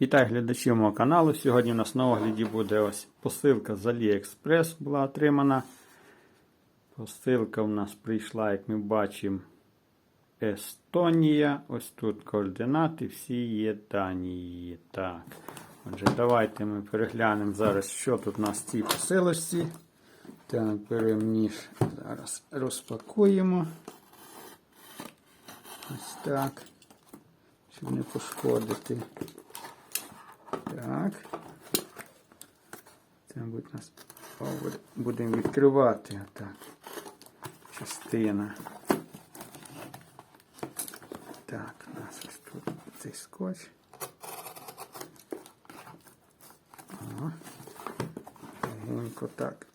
Вітаю глядачів мого каналу. Сьогодні у нас на огляді буде ось посилка з AliExpress була отримана. Посилка у нас прийшла, як ми бачимо, Естонія. Ось тут координати, всі є дані. Так. Отже, давайте ми переглянемо зараз, що тут у нас в цій посилочці. Так, беремо ніж, зараз розпакуємо. Ось так. Щоб не пошкодити. Так. Це, мабуть, нас будемо відкривати отак. Частина. Так, у нас ось тут цей скотч. Ага. Легенько так.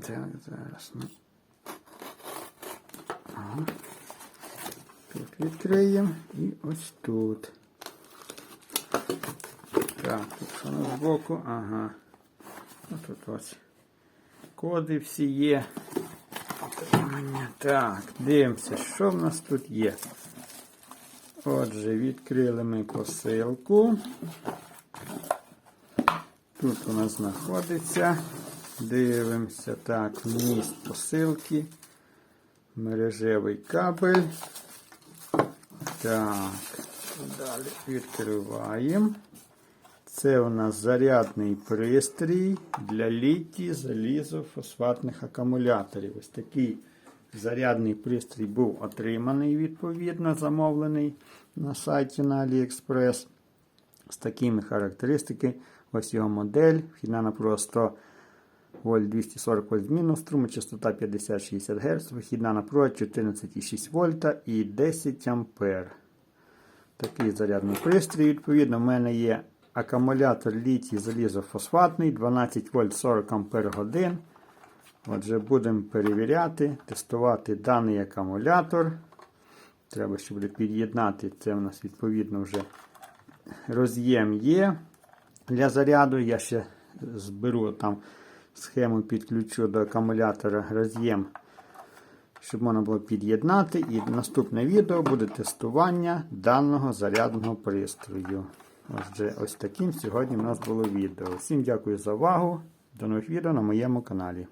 Так, зараз ми. Ага. Тут відкриємо і ось тут. Так, тут що у нас збоку? Ага. Ну, тут ось коди всі є. Так, дивимося, що в нас тут є. Отже, відкрили ми посилку. Тут у нас знаходиться. Дивимося, так, вміст посилки. Мережевий кабель. Так, далі відкриваємо. Це у нас зарядний пристрій для літій залізофосфатних акумуляторів. Ось такий зарядний пристрій був отриманий, відповідно, замовлений на сайті на AliExpress. З такими характеристиками. Ось його модель. Вхідна напруга 100 вольт 240 вольт змінну струму, частота 50-60 Гц, вихідна напруга 14,6 вольта і 10 ампер. Такий зарядний пристрій. Відповідно, в мене є акумулятор літій залізофосфатний 12 вольт 40 ампер годин. Отже, будемо перевіряти, тестувати даний акумулятор. Треба, щоб під'єднати. Це у нас відповідно вже роз'єм є для заряду. Я ще зберу там схему підключу до акумулятора роз'єм, щоб можна було під'єднати. І наступне відео буде тестування даного зарядного пристрою. Отже, ось таким сьогодні у нас було відео. Всім дякую за увагу. До нових відео на моєму каналі.